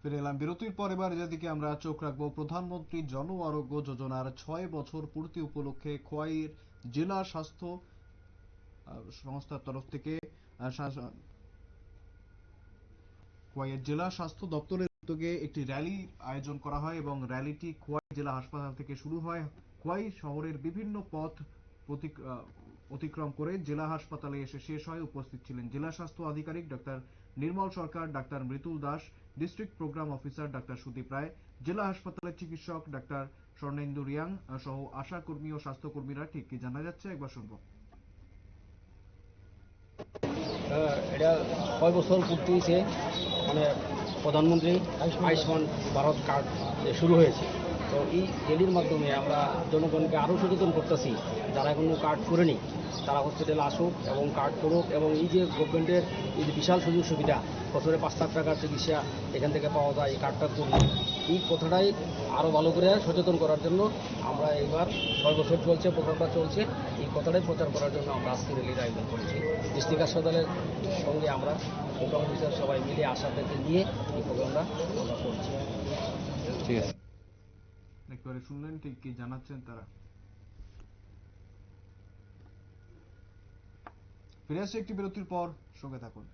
ফিরে এলাম বিরতির পর এবার যেদিকে আমরা চোখ রাখব, প্রধানমন্ত্রী জন আরোগ্য যোজনার ছয় বছর পূর্তি উপলক্ষে খোয়াইয়ের জেলা স্বাস্থ্য সংস্থার তরফ থেকে খোয়াইয়ের জেলা স্বাস্থ্য দপ্তরের উদ্যোগে একটি র্যালি আয়োজন করা হয় এবং র্যালিটি খোয়াই জেলা হাসপাতাল থেকে শুরু হয়। খোয়াই শহরের বিভিন্ন পথ অতিক্রম করে জেলা হাসপাতালে এসে শেষ হয় উপস্থিত ছিলেন জেলা স্বাস্থ্য আধিকারিক doctor Nirmal Sarkar, doctor Mritul Das, district programme officer doctor Sudip Roy, জেলা হাসপাতালের চিকিৎসক ডাক্তার স্বর্ণেন্দু রিয়াং সহ আশা কর্মী ও স্বাস্থ্যকর্মীরা ঠিক কি জানা যাচ্ছে? একবার শুনব। এটা ছয় বছর পূর্তি হয়েছে। মানে প্রধানমন্ত্রী আয়ুষ্মান ভারত কার্ড শুরু হয়েছে। তো এই র্যালির মাধ্যমে আমরা জনগণকে আরও সচেতন করতেছি। যারা এখনও কার্ড করেনি, তারা হসপিটালে আসুক এবং কার্ড করুক এবং এই যে গভর্নমেন্টের এই যে বিশাল সুযোগ সুবিধা, বছরে পাঁচ লাখ টাকার চিকিৎসা এখান থেকে পাওয়া যায় এই কার্ডটা করুন এই কথাটাই আরও ভালো করে সচেতন করার জন্য আমরা এবার ছয় বছর চলছে প্রোগ্রামটা চলছে। এই কথাটাই প্রচার করার জন্য আমরা আজকে র্যালির আয়োজন করেছি। ডিস্ট্রিক্ট হাসপাতালের সঙ্গে আমরা প্রোগ্রাম সবাই মিলে আশাদেরকে নিয়ে এই প্রোগ্রামটা আমরা করছি। ঠিক আছে। একবারে শুনলেন ঠিক কি জানাচ্ছেন তারা? ফিরে আসছে একটি বিরতির পর সঙ্গে থাকুন।